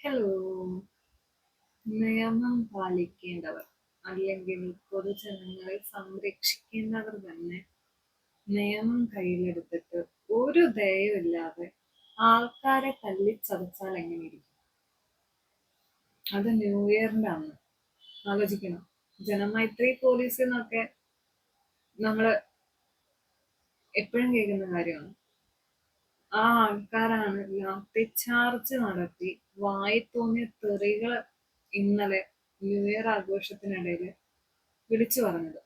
Hello നിയമം പാലിക്കേണ്ടവർ അല്ലെങ്കിൽ പൊതുജനങ്ങളെ സംരക്ഷിക്കേണ്ടവർ തന്നെ നിയമം കയ്യിലെടുത്തിട്ട് ഒരു ദയവില്ലാതെ ആൾക്കാരെ തല്ലിച്ചതച്ചാൽ എങ്ങനെയിരിക്കും അത് ന്യൂ ഇയറിന്റെ അന്ന്. ആലോചിക്കണം. ജനമൈത്രി പോലീസ് എന്നൊക്കെ നമ്മൾ എപ്പോഴും കേൾക്കുന്ന കാര്യമാണ്. ആ ആൾക്കാരാണ്. ലാത്തി ചാർജ് നടത്തി. വായി തോന്നിയ തെറികൾ ഇന്നലെ ന്യൂ ഇയർ ആഘോഷത്തിനിടയിൽ വിളിച്ചു പറഞ്ഞത്.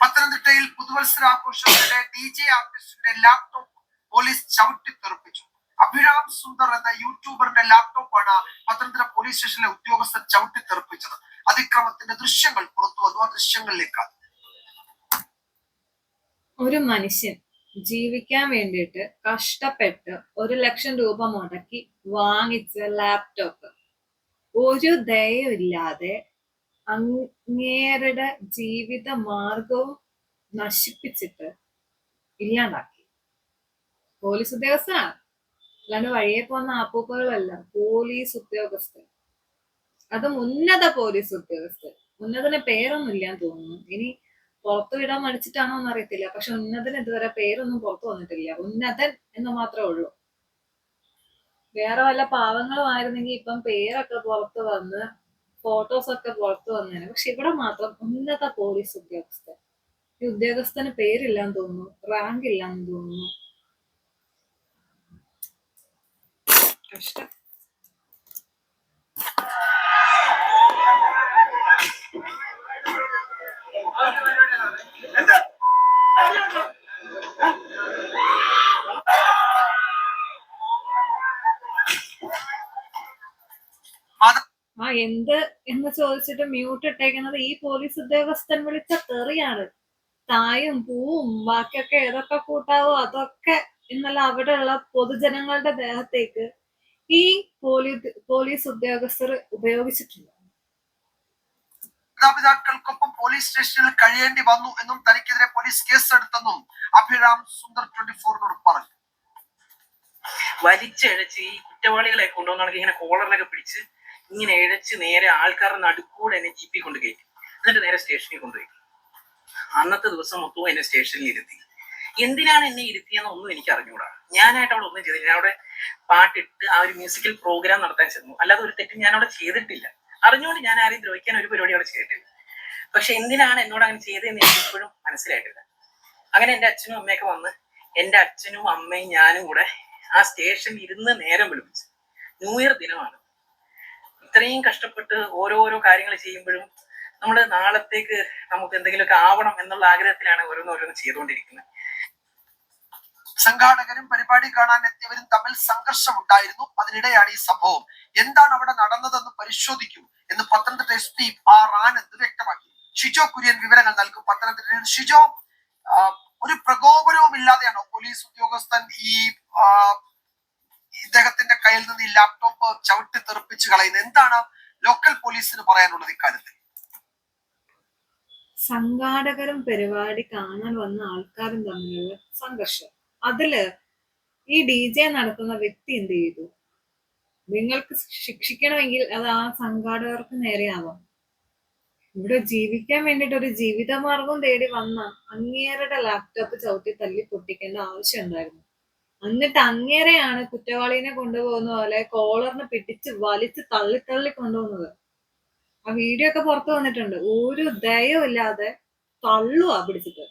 പത്തനംതിട്ടയിൽ പുതുവത്സര ആഘോഷത്തിലെ ഡി ജെ ആർട്ടിസ്റ്റിന്റെ ലാപ്ടോപ്പ് പോലീസ് ചവിട്ടി തെറിപ്പിച്ചു. അഭിരാം സുന്ദർ എന്ന യൂട്യൂബറിന്റെ ലാപ്ടോപ്പാണ് പത്തനംതിട്ട പോലീസ് സ്റ്റേഷനിലെ ഉദ്യോഗസ്ഥർ ചവിട്ടി തെറിപ്പിച്ചത്. അതിക്രമത്തിന്റെ ദൃശ്യങ്ങൾ പുറത്തു വന്നു. ആ ദൃശ്യങ്ങളിലേക്ക് ഒരു മനുഷ്യൻ ജീവിക്കാൻ വേണ്ടിയിട്ട് കഷ്ടപ്പെട്ട് ഒരു ലക്ഷം രൂപ മുടക്കി വാങ്ങിച്ച ലാപ്ടോപ്പ് ഒരു ദയയില്ലാതെ അങ്ങേരുടെ ജീവിത മാർഗവും നശിപ്പിച്ചിട്ട് ഇല്ലാണ്ടാക്കി. പോലീസ് ഉദ്യോഗസ്ഥനാണ്. അല്ലാണ്ട് വഴിയെ പോകുന്ന ആപ്പൂപ്പകളല്ല പോലീസ് ഉദ്യോഗസ്ഥൻ. അതും ഉന്നത പോലീസ് ഉദ്യോഗസ്ഥൻ. പേരൊന്നും ഇല്ലാന്ന് തോന്നുന്നു. ഇനി പുറത്തു വിടാൻ മടിച്ചിട്ടാണോ എന്ന് അറിയത്തില്ല പക്ഷെ ഉന്നതന് ഇതുവരെ പേരൊന്നും പുറത്തു വന്നിട്ടില്ല. ഉന്നതൻ എന്ന് മാത്രമേ ഉള്ളൂ. വേറെ വല്ല പാവങ്ങളും ആയിരുന്നെങ്കിൽ ഇപ്പം പേരൊക്കെ പുറത്ത് വന്ന് ഫോട്ടോസ് ഒക്കെ പുറത്തു വന്നേനെ. പക്ഷെ ഇവിടെ മാത്രം ഉന്നത പോലീസ് ഉദ്യോഗസ്ഥൻ. ഈ ഉദ്യോഗസ്ഥന് പേരില്ലാന്ന് തോന്നുന്നു. റാങ്ക് ഇല്ലാന്ന് തോന്നുന്നു. കഷ്ടം. ആ എന്ത് എന്ന് ചോദിച്ചിട്ട് മ്യൂട്ട് ഇട്ടേക്കുന്നത് ഈ പോലീസ് ഉദ്യോഗസ്ഥൻ വിളിച്ച തെറിയാണ്. തായും പൂവും ബാക്കിയൊക്കെ ഏതൊക്കെ കൂട്ടാവോ അതൊക്കെ ഇന്നലെ അവിടെയുള്ള പൊതുജനങ്ങളുടെ ദേഹത്തേക്ക് ഈ പോലീസ് പോലീസ് ഉദ്യോഗസ്ഥർ ഉപയോഗിച്ചിട്ടുണ്ട് മാതാപിതാക്കൾക്കൊപ്പം പോലീസ് സ്റ്റേഷനിൽ കഴിയേണ്ടി വന്നു എന്നും തനിക്കെതിരെ പോലീസ് കേസ് എടുത്തെന്നും അഭിരാം സുന്ദർ ട്വന്റി ഫോറിനോട് പറഞ്ഞു. വലിച്ചഴച്ച് ഈ കുറ്റവാളികളെ കൊണ്ടുവന്നാണെങ്കിൽ ഇങ്ങനെ കോളറിനൊക്കെ പിടിച്ച് ഇങ്ങനെ ഇഴച്ച് നേരെ ആൾക്കാരുടെ നടുക്കൂടെ എന്നെ ജീപ്പിൽ കൊണ്ട് കയറ്റി. എന്നിട്ട് നേരെ സ്റ്റേഷനിൽ കൊണ്ടുപോയി. അന്നത്തെ ദിവസം മൊത്തവും എന്നെ സ്റ്റേഷനിൽ ഇരുത്തി. എന്തിനാണ് എന്നെ ഇരുത്തിയെന്ന് ഒന്നും എനിക്ക് അറിഞ്ഞുകൂടാ ഞാനായിട്ട് അവിടെ ഒന്നും ചെയ്തില്ല. ഞാൻ അവിടെ പാട്ടിട്ട് ആ ഒരു മ്യൂസിക്കൽ പ്രോഗ്രാം നടത്താൻ ചെന്നു. അല്ലാതെ ഒരു തെറ്റും ഞാൻ അവിടെ ചെയ്തിട്ടില്ല. അറിഞ്ഞുകൊണ്ട് ഞാൻ ആരെയും ദ്രോഹിക്കാൻ ഒരു പരിപാടി അവിടെ ചെയ്തിട്ടില്ല. പക്ഷെ എന്തിനാണ് എന്നോട് അങ്ങനെ ചെയ്തതെന്ന് എനിക്ക് ഇപ്പോഴും മനസ്സിലായിട്ടില്ല. അങ്ങനെ എന്റെ അച്ഛനും അമ്മയൊക്കെ വന്ന് എന്റെ അച്ഛനും അമ്മയും ഞാനും കൂടെ ആ സ്റ്റേഷനിൽ ഇരുന്ന് നേരം വിളിപ്പിച്ചു. ന്യൂ ഇയർ ദിനമാണ്. ഇത്രയും കഷ്ടപ്പെട്ട് ഓരോരോ കാര്യങ്ങൾ ചെയ്യുമ്പോഴും നമ്മൾ നാളത്തേക്ക് നമുക്ക് എന്തെങ്കിലുമൊക്കെ ആവണം എന്നുള്ള ആഗ്രഹത്തിലാണ് ഓരോന്നോരോന്ന് ചെയ്തുകൊണ്ടിരിക്കുന്നത്. സംഘാടകരും പരിപാടി കാണാൻ എത്തിയവരും തമ്മിൽ സംഘർഷം ഉണ്ടായിരുന്നു അതിനിടെയാണ് ഈ സംഭവം. എന്താണ് അവിടെ നടന്നതെന്ന് പരിശോധിക്കും എന്ന് Pathanamthitta S P R Anand വ്യക്തമാക്കി. ഷിജോ കുര്യൻ വിവരങ്ങൾ നൽകും പത്തനംതിട്ടയിൽ. ഷിജോ ഒരു പ്രകോപനവും ഇല്ലാതെയാണോ പോലീസ് ഉദ്യോഗസ്ഥൻ ഈ ഇദ്ദേഹത്തിന്റെ കയ്യിൽ നിന്ന് ഈ ലാപ്ടോപ്പ് ചവിട്ടി തെറിപ്പിച്ച് കളയുന്നത്? എന്താണ് ലോക്കൽ പോലീസിന് പറയാനുള്ളത് ഇക്കാര്യത്തിൽ? സംഘാടകരും പരിപാടി കാണാൻ വന്ന ആൾക്കാരും തമ്മിലുള്ള സംഘർഷം. അതിൽ ഈ ഡി ജെ നടത്തുന്ന വ്യക്തി എന്ത് ചെയ്തു? നിങ്ങൾക്ക് ശിക്ഷിക്കണമെങ്കിൽ അത് ആ സംഘാടകർക്ക് നേരെയാവാം. ഇവിടെ ജീവിക്കാൻ വേണ്ടിട്ട് ഒരു ജീവിതമാർഗം തേടി വന്ന അങ്ങേരുടെ ലാപ്ടോപ്പ് ചവിട്ടി തല്ലി പൊട്ടിക്കേണ്ട ആവശ്യം ഉണ്ടായിരുന്നു. എന്നിട്ട് അങ്ങേരെയാണ് കുറ്റവാളിനെ കൊണ്ടുപോകുന്ന പോലെ കോളറിന് പിടിച്ച് വലിച്ച് തള്ളി തള്ളി കൊണ്ടുപോകുന്നത്. ആ വീഡിയോ ഒക്കെ പുറത്തു വന്നിട്ടുണ്ട്. ഒരു ദയവും ഇല്ലാതെ തള്ളുവാ പിടിച്ചിട്ട്.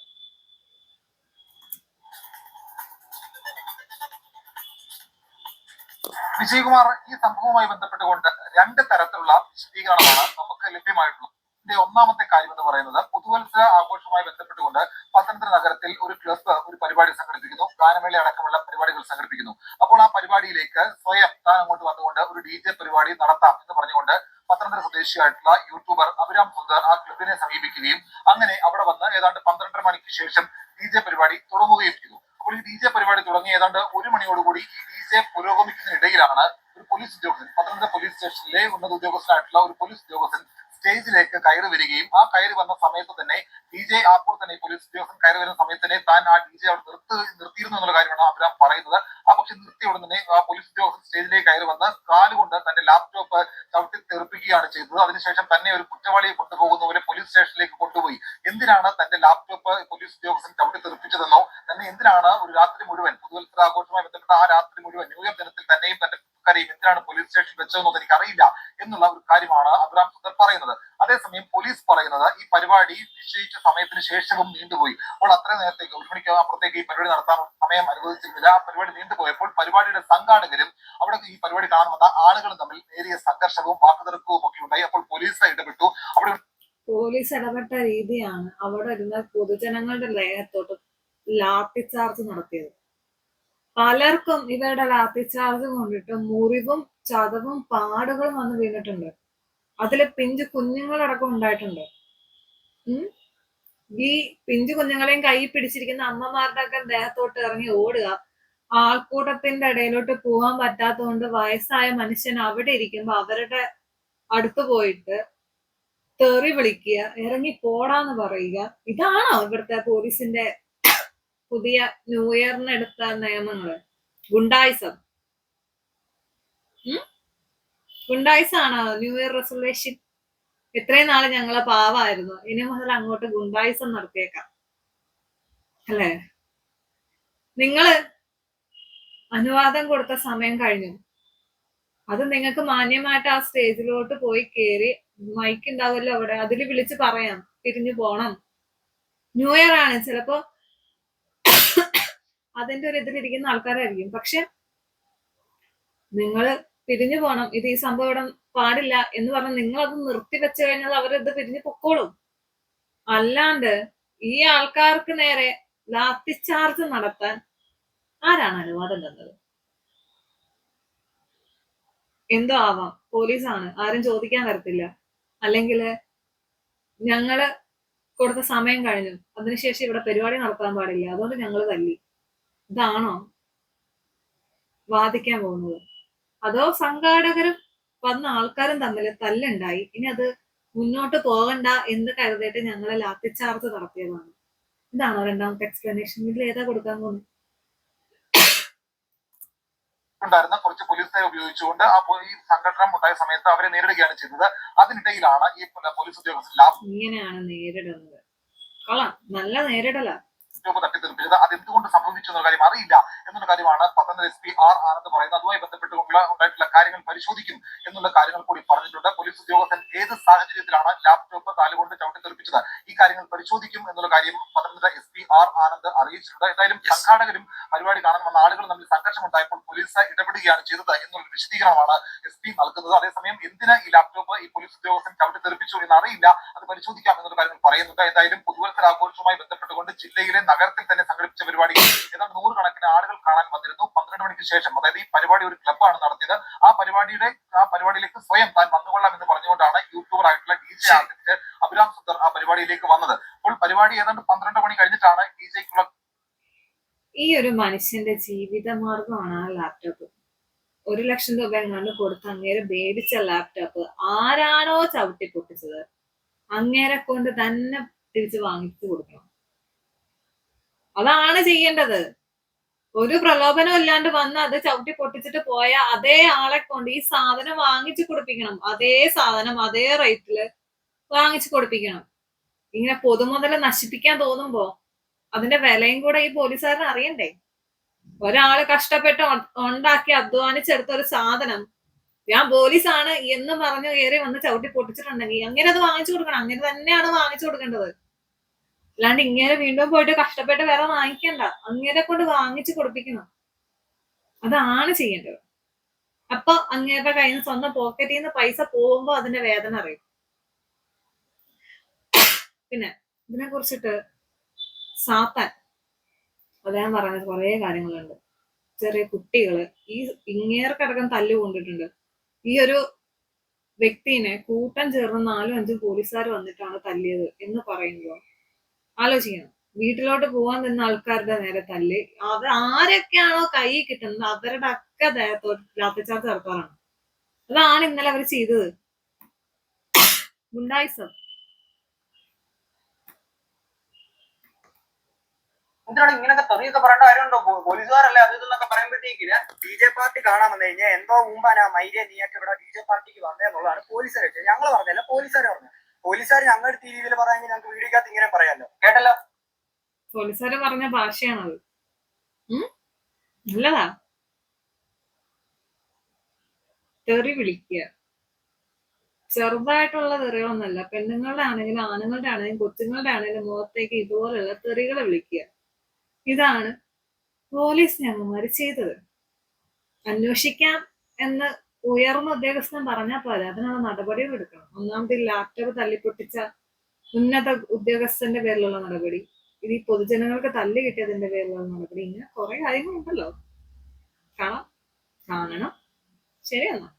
വിജയകുമാർ ഈ സംഭവവുമായി ബന്ധപ്പെട്ടുകൊണ്ട് രണ്ട് തരത്തിലുള്ള വിശദീകരണമാണ് നമുക്ക് ലഭ്യമായിട്ടുള്ളത്. ഇതിന്റെ ഒന്നാമത്തെ കാര്യം എന്ന് പറയുന്നത് പുതുവത്സര ആഘോഷവുമായി ബന്ധപ്പെട്ടുകൊണ്ട് പത്തനംതിട്ട നഗരത്തിൽ ഒരു ക്ലബ് ഒരു പരിപാടി സംഘടിപ്പിക്കുന്നു. ഗാനമേള അടക്കമുള്ള പരിപാടികൾ സംഘടിപ്പിക്കുന്നു. അപ്പോൾ ആ പരിപാടിയിലേക്ക് സ്വയം താൻ അങ്ങോട്ട് വന്നുകൊണ്ട് ഒരു ഡി ജെ പരിപാടി നടത്താം എന്ന് പറഞ്ഞുകൊണ്ട് പത്തനംതിട്ട സ്വദേശിയായിട്ടുള്ള യൂട്യൂബർ അഭിരാം സുന്ദർ ആ ക്ലബിനെ സമീപിക്കുകയും അങ്ങനെ അവിടെ വന്ന് ഏതാണ്ട് പന്ത്രണ്ടര മണിക്ക് ശേഷം ഡി ജെ പരിപാടി തുടങ്ങുകയും ചെയ്തു അപ്പോൾ ഈ ഡി ജെ പരിപാടി തുടങ്ങി ഏതാണ്ട് ഒരു മണിയോടുകൂടി ഈ ഡി പുരോഗമിക്കുന്നതിനിടയിലാണ് ഒരു പോലീസ് ഉദ്യോഗസ്ഥൻ പത്തനംതിട്ട പോലീസ് സ്റ്റേഷനിലെ ഉന്നത ഉദ്യോഗസ്ഥനായിട്ടുള്ള ഒരു പോലീസ് ഉദ്യോഗസ്ഥൻ സ്റ്റേജിലേക്ക് കയറി വരികയും ആ കയറി വന്ന സമയത്ത് തന്നെ ഡി ജെ അപ്പോൾ തന്നെ പോലീസ് ഉദ്യോഗസ്ഥൻ കയറി വരുന്ന സമയത്ത് തന്നെ താൻ ആ ഡി ജെ അവിടെ നിർത്തി നിർത്തിയിരുന്നു എന്നുള്ള കാര്യമാണ് അബ്രാം പറയുന്നത്. ആ പക്ഷെ നിർത്തിയ ഉടൻ തന്നെ ആ പോലീസ് ഉദ്യോഗസ്ഥൻ സ്റ്റേജിലേക്ക് കയറി വന്ന് കാലുകൊണ്ട് തന്റെ ലാപ്ടോപ്പ് ചവിട്ടി തെറിപ്പിക്കുകയാണ് ചെയ്തത്. അതിനുശേഷം തന്നെ ഒരു കുറ്റവാളിയെ കൊണ്ടുപോകുന്ന പോലെ പോലീസ് സ്റ്റേഷനിലേക്ക് കൊണ്ടുപോയി. എന്തിനാണ് തന്റെ ലാപ്ടോപ്പ് പോലീസ് ഉദ്യോഗസ്ഥൻ ചവിട്ടി തെറിപ്പിച്ചതെന്നോ? തന്നെ എന്തിനാണ് ഒരു രാത്രി മുഴുവൻ പുതുവത്സര ആഘോഷവുമായി ബന്ധപ്പെട്ട ആ രാത്രി മുഴുവൻ ന്യൂയോർക്ക് ദിനത്തിൽ തന്നെയും തന്റെ കരയും എന്തിനാണ് പോലീസ് സ്റ്റേഷനിൽ വെച്ചതെന്നത് എനിക്ക് അറിയില്ല എന്നുള്ള ഒരു കാര്യമാണ് അബ്രഹാം സുന്ദർ പറയുന്നത്. അതേസമയം പോലീസ് പറയുന്നത് ഈ പരിപാടി നിശ്ചയിച്ച സമയത്തിന് ശേഷവും നീണ്ടുപോയി. അപ്പോൾ അത്ര നേരത്തേക്ക് ഒരു മണിക്ക് അപ്പുറത്തേക്ക് ഈ പരിപാടി നടത്താൻ സമയം അനുവദിച്ചിരുന്നില്ല. ആ പരിപാടി നീണ്ടുപോയപ്പോൾ പരിപാടിയുടെ സംഘാടകരും അവിടെ ഈ പരിപാടി കാണാൻ വന്ന ആളുകളും തമ്മിൽ നേരിയ സംഘർഷവും വാക്കുതർക്കവും ഒക്കെ ഉണ്ടായി. അപ്പോൾ പോലീസ് ഇടപെട്ടു. അവിടെ പോലീസ് ഇടപെട്ട രീതിയാണ് അവിടെ ഇരുന്ന പൊതുജനങ്ങളുടെ ലേഹത്തോട്ട് ലാത്തിച്ചാർജ് നടത്തിയത്. പലർക്കും ഇവരുടെ ലാത്തി ചാർജ് കൊണ്ടിട്ട് മുറിവും ചതവും പാടുകളും വന്ന് വീണിട്ടുണ്ട്. അതിൽ പിഞ്ചു കുഞ്ഞുങ്ങളടക്കം ഉണ്ടായിട്ടുണ്ട്. ഈ പിഞ്ചു കുഞ്ഞുങ്ങളെയും കൈ പിടിച്ചിരിക്കുന്ന അമ്മമാരുടെ ഒക്കെ ദേഹത്തോട്ട് ഇറങ്ങി ഓടുക. ആൾക്കൂട്ടത്തിന്റെ ഇടയിലോട്ട് പോകാൻ പറ്റാത്തതുകൊണ്ട് വയസ്സായ മനുഷ്യൻ അവിടെ ഇരിക്കുമ്പോ അവരുടെ അടുത്ത് പോയിട്ട് തെറി വിളിക്കുക ഇറങ്ങി പോടാന്ന് പറയുക. ഇതാണോ ഇവിടുത്തെ പോലീസിന്റെ പുതിയ ന്യൂ ഇയറിന് എടുത്ത നിയമങ്ങൾ ഗുണ്ടായിസം? ഗുണ്ടായിസാണോ ന്യൂ ഇയർ റെസൊല്യൂഷൻ ഇത്രയും നാൾ ഞങ്ങളെ പാവായിരുന്നു. ഇനി മുതൽ അങ്ങോട്ട് ഗുണ്ടായിസം നടത്തിയേക്കാം. അല്ലേ? നിങ്ങൾ അനുവാദം കൊടുത്ത സമയം കഴിഞ്ഞു. അത് നിങ്ങൾക്ക് മാന്യമായിട്ട് ആ സ്റ്റേജിലോട്ട് പോയി കയറി മൈക്ക് ഉണ്ടാവുമല്ലോ അവിടെ. അതിൽ വിളിച്ച് പറയാം. തിരിഞ്ഞു പോണം. ന്യൂ ഇയർ ആണ്. ചിലപ്പോ അതിന്റെ ഒരു ഇതിലിരിക്കുന്ന ആൾക്കാരായിരിക്കും. പക്ഷെ നിങ്ങൾ പിരിഞ്ഞു പോകണം ഇത് ഈ സംഭവം ഇവിടെ പാടില്ല എന്ന് പറഞ്ഞ് നിങ്ങൾ അത് നിർത്തി വെച്ച് കഴിഞ്ഞാൽ അവരത് പിരിഞ്ഞു പൊക്കോളും. അല്ലാണ്ട് ഈ ആൾക്കാർക്ക് നേരെ ലാത്തി ചാർജ് നടത്താൻ ആരാണ് അനുവാദം തന്നത്? എന്തോ ആവാം. പോലീസാണ്. ആരും ചോദിക്കാൻ വരത്തില്ല. അല്ലെങ്കിൽ ഞങ്ങൾ കൊടുത്ത സമയം കഴിഞ്ഞു. അതിനുശേഷം ഇവിടെ പരിപാടി നടത്താൻ പാടില്ല. അതുകൊണ്ട് ഞങ്ങൾ തല്ലി. ഇതാണോ? വാദിക്കാൻ പോകുന്നത്. അതോ സംഘാടകരും വന്ന ആൾക്കാരും തമ്മിൽ തല്ലുണ്ടായി. ഇനി അത് മുന്നോട്ട് പോകണ്ട എന്ന് കരുതിയിട്ട് ഞങ്ങളെ ലാത്തിച്ചാർത്ത് നടത്തിയതാണ്. ഇതാണോ രണ്ടാമത്തെ എക്സ്പ്ലനേഷൻ ഇതിൽ ഏതാ കൊടുക്കാൻ പോകുന്നത്? ഉണ്ടായിരുന്ന കുറച്ച് പോലീസിനെ ഉപയോഗിച്ചുകൊണ്ട് ആ ഈ സംഘടന ഉണ്ടായ സമയത്ത് അവരെ നേരിടുകയാണ് ചെയ്തത്. അതിനിടയിലാണ് ഈ പോലീസ് ഉദ്യോഗസ്ഥർ ഇങ്ങനെയാണ് നേരിടുന്നത്. കൊള്ളാം. നല്ല നേരിടല തട്ടിത്തെറിപ്പിച്ചത് അത് എന്തുകൊണ്ട് സംഭവിച്ചു എന്നൊരു കാര്യം അറിയില്ല എന്നുള്ള കാര്യമാണ് Pathanamthitta S P R Anand പറയുന്നത്. അതുമായി ബന്ധപ്പെട്ടുള്ള ഉണ്ടായിട്ടുള്ള കാര്യങ്ങൾ പരിശോധിക്കും എന്നുള്ള കാര്യങ്ങൾ കൂടി പറഞ്ഞിട്ടുണ്ട്. പോലീസ് ഉദ്യോഗസ്ഥൻ ഏത് സാഹചര്യത്തിലാണ് ലാപ്ടോപ്പ് കാലുകൊണ്ട് ചവിട്ടിത്തെറിപ്പിച്ചത്? ഈ കാര്യങ്ങൾ പരിശോധിക്കും എന്നുള്ള കാര്യം Pathanamthitta S P R Anand അറിയിച്ചിട്ടുണ്ട്. എന്തായാലും സംഘാടകരും പരിപാടി കാണാൻ വന്ന ആളുകൾ തമ്മിൽ സംഘർഷം ഉണ്ടായപ്പോൾ പോലീസ് ഇടപെടുകയാണ് ചെയ്തത് എന്നുള്ള വിശദീകരണമാണ് എസ് പി നൽകുന്നത്. അതേസമയം എന്തിന് ഈ ലാപ്ടോപ്പ് ഈ പോലീസ് ഉദ്യോഗസ്ഥൻ ചവിട്ടിത്തെറിപ്പിച്ചു എന്ന് അറിയില്ല അത് പരിശോധിക്കാം എന്നുള്ള കാര്യങ്ങൾ പറയുന്നുണ്ട്. എന്തായാലും പുതുവത്സര ആഘോഷവുമായി ബന്ധപ്പെട്ടുകൊണ്ട് ജില്ലയിലെ നഗരത്തിൽ തന്നെ സംഘടിപ്പിച്ച പരിപാടി. ഏതാണ്ട് നൂറുകണക്കിന് ആളുകൾ കാണാൻ വന്നിരുന്നു. പന്ത്രണ്ട് മണിക്ക് ശേഷം അതായത് ഈ പരിപാടി ഒരു ക്ലബ്ബാണ് നടത്തിയത്. ആ പരിപാടിയുടെ ആ പരിപാടിയിലേക്ക് സ്വയം താൻ വന്നുകൊള്ളാം എന്ന് പറഞ്ഞുകൊണ്ടാണ് യൂട്യൂബർ ആയിട്ടുള്ള D J artist Abhiram Sundar ആ പരിപാടിയിലേക്ക് വന്നത്. അപ്പോൾ പരിപാടി ഏതാണ്ട് പന്ത്രണ്ട് മണി കഴിഞ്ഞിട്ടാണ് ഡി ജെക്കുള്ള ഈ ഒരു മനുഷ്യന്റെ ജീവിത മാർഗമാണ് ആ ലാപ്ടോപ്പ് ഒരു ലക്ഷം രൂപ എങ്ങാണ്ട് കൊടുത്ത് അങ്ങേരെ മേടിച്ച ലാപ്ടോപ്പ് ആരാണോ ചവിട്ടി പൊട്ടിച്ചത് അങ്ങേരെ കൊണ്ട് തന്നെ തിരിച്ച് വാങ്ങിച്ചു കൊടുക്കണം. അതാണ് ചെയ്യേണ്ടത്. ഒരു പ്രലോഭനം ഇല്ലാണ്ട് വന്ന് അത് ചവിട്ടി പൊട്ടിച്ചിട്ട് പോയ അതേ ആളെ കൊണ്ട് ഈ സാധനം വാങ്ങിച്ചു കൊടുപ്പിക്കണം. അതേ സാധനം അതേ റേറ്റിൽ വാങ്ങിച്ചു കൊടുപ്പിക്കണം. ഇങ്ങനെ പൊതുമുതൽ നശിപ്പിക്കാൻ തോന്നുമ്പോ അതിന്റെ വിലയും കൂടെ ഈ പോലീസുകാരൻ അറിയണ്ടേ? ഒരാൾ കഷ്ടപ്പെട്ട് ഉണ്ടാക്കി അധ്വാനിച്ചെടുത്ത ഒരു സാധനം ഞാൻ പോലീസാണ് എന്ന് പറഞ്ഞു കയറി വന്ന് ചവിട്ടി പൊട്ടിച്ചിട്ടുണ്ടെങ്കിൽ അങ്ങനെ അത് വാങ്ങിച്ചു കൊടുക്കണം? അങ്ങനെ തന്നെയാണ് വാങ്ങിച്ചു കൊടുക്കേണ്ടത്. അല്ലാണ്ട് ഇങ്ങനെ വീണ്ടും പോയിട്ട് കഷ്ടപ്പെട്ട് വേറെ വാങ്ങിക്കണ്ട. അങ്ങനെ കൊണ്ട് വാങ്ങിച്ചു കൊടുപ്പിക്കണം. അതാണ് ചെയ്യേണ്ടത്. അപ്പൊ അങ്ങേരുടെ കയ്യിൽ നിന്ന് സ്വന്തം പോക്കറ്റിൽ നിന്ന് പൈസ പോകുമ്പോ അതിന്റെ വേദന അറിയും. പിന്നെ ഇതിനെ കുറിച്ചിട്ട് സാത്താൻ അദ്ദേഹം പറഞ്ഞ കുറെ കാര്യങ്ങളുണ്ട്. ചെറിയ കുട്ടികൾ ഈ ഇങ്ങേർക്കടക്കം തല്ലു കൊണ്ടിട്ടുണ്ട്. ഈ ഒരു വ്യക്തിനെ കൂട്ടം ചേർന്ന് നാലും അഞ്ചും പോലീസുകാർ വന്നിട്ടാണ് തല്ലിയത് എന്ന് പറയുമ്പോൾ ആലോചിക്കണം. വീട്ടിലോട്ട് പോകാൻ നിന്ന ആൾക്കാരുടെ നേരെ തല്ല് അവർ ആരൊക്കെയാണോ കൈ കിട്ടുന്നത് അവരുടെ ഒക്കെ ദേഹത്തോട്ട് നടത്താറാണ്. അതാണ് ഇന്നലെ അവർ ചെയ്തത്. ഗുണ്ടായിസം. എന്തിനാണ് ഇങ്ങനൊക്കെ പാർട്ടി കാണാൻ എന്തോ പാർട്ടിക്ക് പോലീസുകാർ ഞങ്ങൾ പറഞ്ഞല്ല പോലീസുകാർ പറഞ്ഞു. പോലീസുകാർ ഞങ്ങളുടെ രീതിയിൽ പറയാമെങ്കിൽ ഞങ്ങൾക്ക് വീടിക്കകത്ത് ഇങ്ങനെ പറയാമല്ലോ പോലീസുകാര് പറഞ്ഞ ഭാഷയാണത്. നല്ലതാ. തെറി വിളിക്കുക. ചെറുതായിട്ടുള്ള തെറികളൊന്നല്ല പെണ്ണുങ്ങളുടെ ആണെങ്കിലും ആണുങ്ങളുടെ ആണെങ്കിലും കൊച്ചുങ്ങളുടെ ആണെങ്കിലും മുഖത്തേക്ക് ഇതുപോലെയുള്ള തെറികളെ വിളിക്കുക. ഇതാണ് പോലീസ് ഞങ്ങന്മാര് ചെയ്തത്. അന്വേഷിക്കാം എന്ന് ഉയർന്ന ഉദ്യോഗസ്ഥൻ പറഞ്ഞാൽ പോരാ. അതിനുള്ള നടപടികൾ എടുക്കണം. ഒന്നാമത് ഈ ലാപ്ടോപ്പ് തല്ലിപ്പൊട്ടിച്ച ഉന്നത ഉദ്യോഗസ്ഥന്റെ പേരിലുള്ള നടപടി. ഇത് ഈ പൊതുജനങ്ങൾക്ക് തല്ല് കിട്ടിയതിന്റെ പേരിലാണ് നടപടി. ഇങ്ങനെ കുറെ കാര്യങ്ങളുണ്ടല്ലോ. കാണാം. കാണണം. ശരിയെന്നാ.